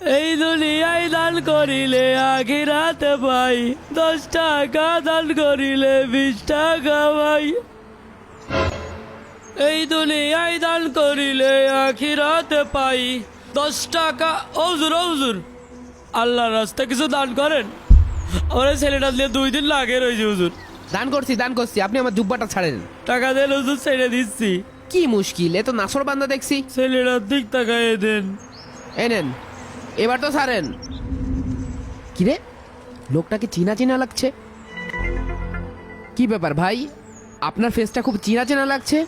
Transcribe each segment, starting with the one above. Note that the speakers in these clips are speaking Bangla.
এই দুনিয়ায় দান করিলে আখিরাতে পাই। দশ টাকা দান করিলে বিশ টাকা পাই। এই দুনিয়ায় দান করিলে আখিরাতে পাই। দশ টাকা ওজুর ওজুর আল্লাহর রাস্তা কিছু দান করেন? আমার ছেলেটা দিয়ে দুই দিন লাগে রয়েছে হুজুর। দান করছি দান করছি। আপনি আমার জুব্বাটা ছাড়েন। টাকা দেন হুজুর ছেড়ে দিচ্ছি। কি মুশকিল এ তো নাসর বান্দা দেখছি। ছেলেটার দিক তাকায় দেন। এনেন এবার তো ছাড়েন। কিরে? লোকটাকে চিনা চিনা লাগছে? কি ব্যাপার ভাই? আপনার ফেসটা খুব চিনা চিনা লাগছে?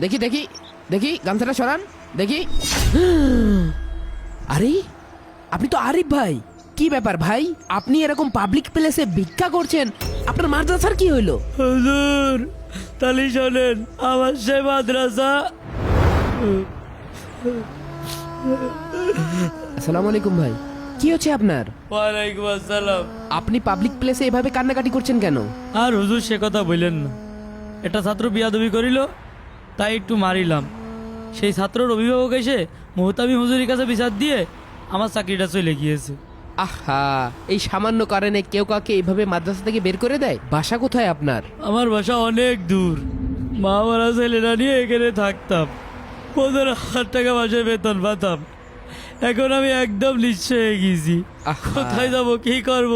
দেখি দেখি দেখি গামছাটা সরান দেখি। আরে আপনি তো আরিফ ভাই। কি ব্যাপার ভাই? আপনি এরকম পাবলিক প্লেসে ভিক্ষা করছেন? আপনার মাদ্রাসার কি হইল? হুজুর তালি শোনেন আমার সে মাদ্রাসা। আসসালামু আলাইকুম ভাই। কি হচ্ছে আপনার? ওয়ালাইকুম আসসালাম। আপনি পাবলিক প্লেসে এভাবে কান্নাকাটি করছেন কেন? আর হুজুর সে কথা বললেন না। একটা ছাত্র বিয়াদবি করিল তাই একটু মারিলাম। সেই ছাত্রর অভিভাবক এসে মোহতামি হুজুরের কাছে বিচার দিয়ে আমার চাকরিটা চলে গিয়েছে। আহা এই সামান্য কারণে কেউ কাউকে এইভাবে মাদ্রাসা থেকে বের করে দেয়? বাসা কোথায় আপনার? আমার বাসা অনেক দূর। মা মারা ছেলেরা নিয়ে এখানে থাকতাম। পনেরো হাজার টাকা মাসে বেতন পাতাম। এখন আমি একদম নিঃস্ব হয়ে গেছি। কোথায় যাব কি করব?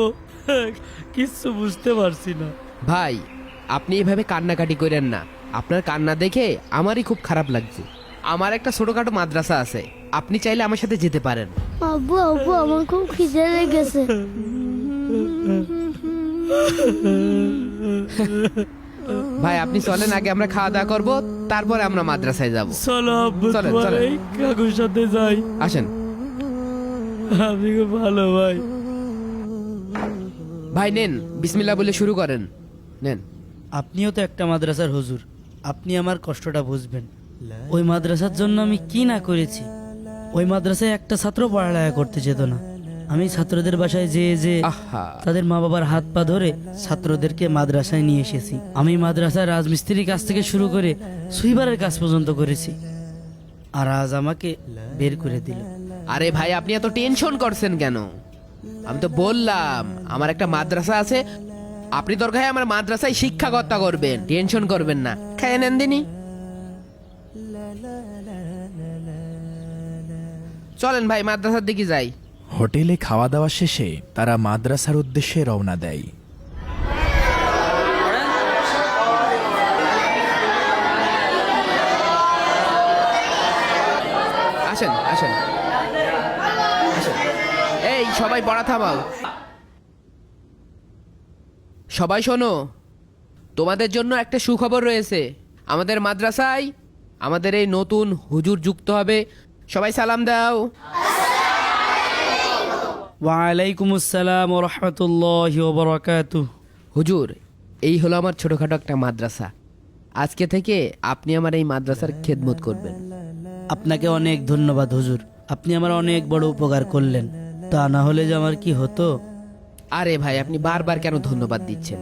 কিচ্ছু বুঝতে পারছি না। ভাই আপনি এভাবে কান্নাকাটি করেন না। আপনার কান্না দেখে আমারই খুব খারাপ লাগছে। আমার একটা ছোটখাটো মাদ্রাসা আছে। আপনি চাইলে আমার সাথে যেতে পারেন। আব্বু আব্বু আমার খুব খিদে লেগেছে। ভাই আপনি চলেন আগে আমরা খাওয়া দাওয়া করব তারপরে আমরা মাদ্রাসায় যাব। চলো আব্বু চলেন, চলেন। কাকুর সাথে যাই। আসেন। আপনি খুব ভালো ভাই। ভাই নেন বিসমিল্লাহ বলে শুরু করেন। নেন। আপনিও তো একটা মাদ্রাসার হুজুর। আপনি আমার কষ্টটা বুঝবেন। ওই মাদ্রাসার জন্য আমি কি না করেছি? ওই মাদ্রাসায় একটা ছাত্র পড়ালেখা করতে যেত না। আমি ছাত্রদের বাসায় যেয়ে যে তাদের মা বাবার হাত পা ধরে ছাত্রদেরকে মাদ্রাসায় নিয়ে এসেছি। আমি মাদ্রাসায় রাজমিস্ত্রির কাজ থেকে শুরু করে সুইবারের কাজ পর্যন্ত করেছি। আর আজ আমাকে বের করে দিল। আরে ভাই আপনি এত টেনশন করছেন কেন? আমি তো বললাম আমার একটা মাদ্রাসা আছে। আপনি দরকার হয় আমার মাদ্রাসায় শিক্ষাকর্তা করবেন টেনশন করবেন না। খেয়ে নেন দিনই চলেন ভাই মাদ্রাসার দিকে যাই। হোটেলে খাওয়া দাওয়া শেষে তারা মাদ্রাসার উদ্দেশ্যে রওনা দেয়। আসেন আসেন। সবাই পড়া থামাও। সবাই শোনো তোমাদের জন্য একটা সুখবর রয়েছে। আমাদের মাদ্রাসায় আমাদের এই নতুন হুজুর যুক্ত হবে। সবাই সালাম দাও। ওয়ালাইকুম আসসালাম রহমতুল্লাহ বরকাতু হুজুর এই হলো আমার ছোটখাটো একটা মাদ্রাসা। আজকে থেকে আপনি আমার এই মাদ্রাসার খেদমত করবেন। আপনাকে অনেক ধন্যবাদ হুজুর। আপনি আমার অনেক বড় উপকার করলেন। তা না হলে যে আমার কি হতো? আরে ভাই আপনি বারবার কেন ধন্যবাদ দিচ্ছেন?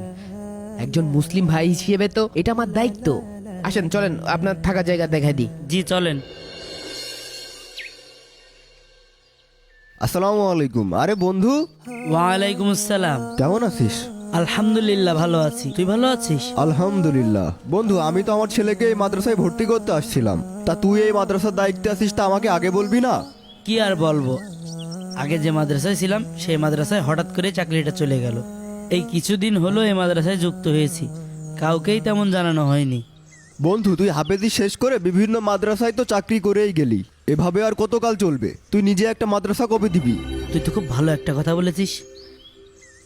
একজন মুসলিম ভাই হিসেবে তো এটা আমার দায়িত্ব। আসেন চলেন আপনার থাকা জায়গা দেখাই দিই। জি চলেন। আসসালামু আলাইকুম। আরে বন্ধু। ওয়ালাইকুম আসসালাম। কেমন আছিস? আলহামদুলিল্লাহ ভালো আছি। তুই ভালো আছিস? আলহামদুলিল্লাহ। বন্ধু আমি তো আমার ছেলেকে এই মাদ্রাসায় ভর্তি করতে আসছিলাম। তা তুই এই মাদ্রাসার দায়িত্বে আছিস তা আমাকে আগে বলবি না? কি আর বলব? আগে যে মাদ্রাসায় ছিলাম সেই মাদ্রাসায় হঠাৎ করে চাকরিটা চলে গেল। এই কিছুদিন হলো এই মাদ্রাসায় যুক্ত হয়েছি। কাউকেই তেমন জানানো হয়নি। বন্ধু তুই হাফেজি শেষ করে বিভিন্ন মাদ্রাসায় তো চাকরি করেই গেলি। এভাবে আর কতকাল চলবে? তুই নিজে একটা মাদ্রাসা কবে দিবি? তুই তো খুব ভালো একটা কথা বলেছিস।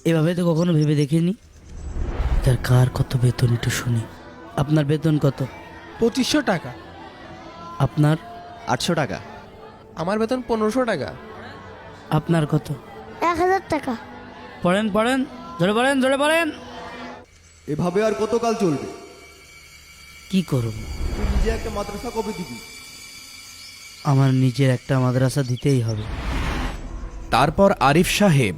এভাবে তো কখনো ভেবে দেখিনি। তার কার কত বেতন একটু শুনি। আপনার বেতন কত? পঁচিশশো টাকা। আপনার? আটশো টাকা। আমার বেতন পনেরোশো টাকা। আপনার কত? এক হাজার টাকা। পড়েন পড়েন ধরে পড়েন ধরে পড়েন। এভাবে আর কতকাল চলবে? কি করব? তুই নিজে একটা মাদ্রাসা কবে দিবি? আমার নিজের একটা মাদ্রাসা দিতেই হবে। তারপর আরিফ সাহেব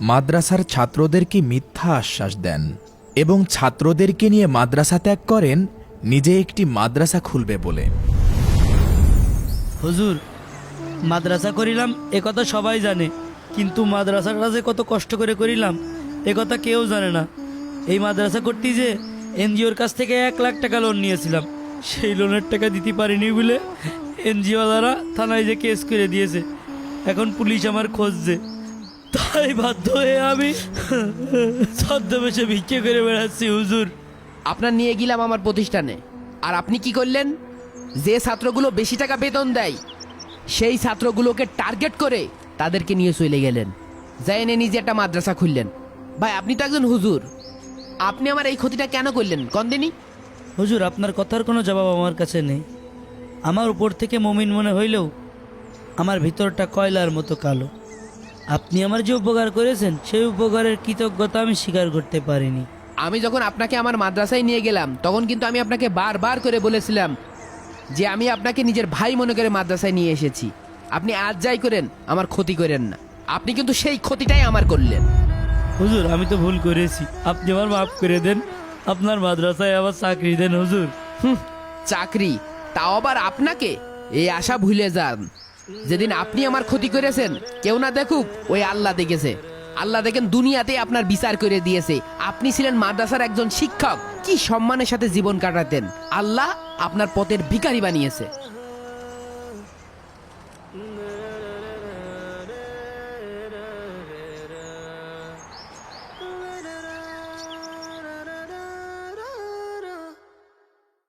মাদ্রাসার ছাত্রদেরকে মিথ্যা আশ্বাস দেন এবং ছাত্রদেরকে নিয়ে মাদ্রাসা ত্যাগ করেন নিজে একটি মাদ্রাসা খুলবে বলে? হুজুর মাদ্রাসা করিলাম, এ কথা সবাই জানে। কিন্তু মাদ্রাসাটা যে কত কষ্ট করে করিলাম, এ কথা কেউ জানে না। এই মাদ্রাসা করতে যে এনজিওর কাছ থেকে এক লাখ টাকা লোন নিয়েছিলাম, সেই লোনের টাকা দিতে পারিনি বলে এনজিওওয়ালারা থানায় যে কেস করে দিয়েছে। এখন পুলিশ আমার খুঁজছে। তাই বাধ্য হয়ে আমি ছদ্মবেশে ভিক্ষে করে বেড়াচ্ছি, হুজুর। আপনার নিয়ে গেলাম আমার প্রতিষ্ঠানে। আর আপনি কি করলেন? যে ছাত্রগুলো বেশি টাকা বেতন দেয় সেই ছাত্রগুলোকে টার্গেট করে তাদেরকে নিয়ে চলে গেলেন। যাই এনে নিজে একটা মাদ্রাসা খুললেন। ভাই আপনি তো একজন হুজুর। আপনি আমার এই ক্ষতিটা কেন করলেন? কন্দিনী হুজুর আপনার কথার কোনো জবাব আমার কাছে নেই। আমার উপর থেকে মমিন মনে হইলেও আমার ভিতরটা কয়লার মতো কালো। আপনি আমার যে উপকার করেছেন সেই উপকারের কৃতজ্ঞতা আমি স্বীকার করতে পারিনি। আমি যখন আপনাকে আমার মাদ্রাসায় নিয়ে গেলাম তখন কিন্তু আমি আপনাকে বারবার করে বলেছিলাম যে আমি আপনাকে নিজের ভাই মনে করে মাদ্রাসায় নিয়ে এসেছি। আপনি আজ যাই করেন আমার ক্ষতি করেন না। আপনি কিন্তু সেই ক্ষতিটাই আমার করলেন। হুজুর আমি তো ভুল করেছি। আপনি আমার মাফ করে দেন। আপনার মাদ্রাসায় আবার চাকরি দেন হুজুর। চাকরি? তাও আবার আপনাকে? এই আশা ভুলে যান। যেদিন আপনি আমার ক্ষতি করেছেন কেউ না দেখুক ওই আল্লাহ দেখেছে। আল্লাহ দেখেন দুনিয়াতে আপনার বিচার করে দিয়েছে। আপনি ছিলেন মাদ্রাসার একজন শিক্ষক। কি সম্মানের সাথে জীবন কাটাতেন? আল্লাহ আপনার পথের ভিকারি বানিয়েছে।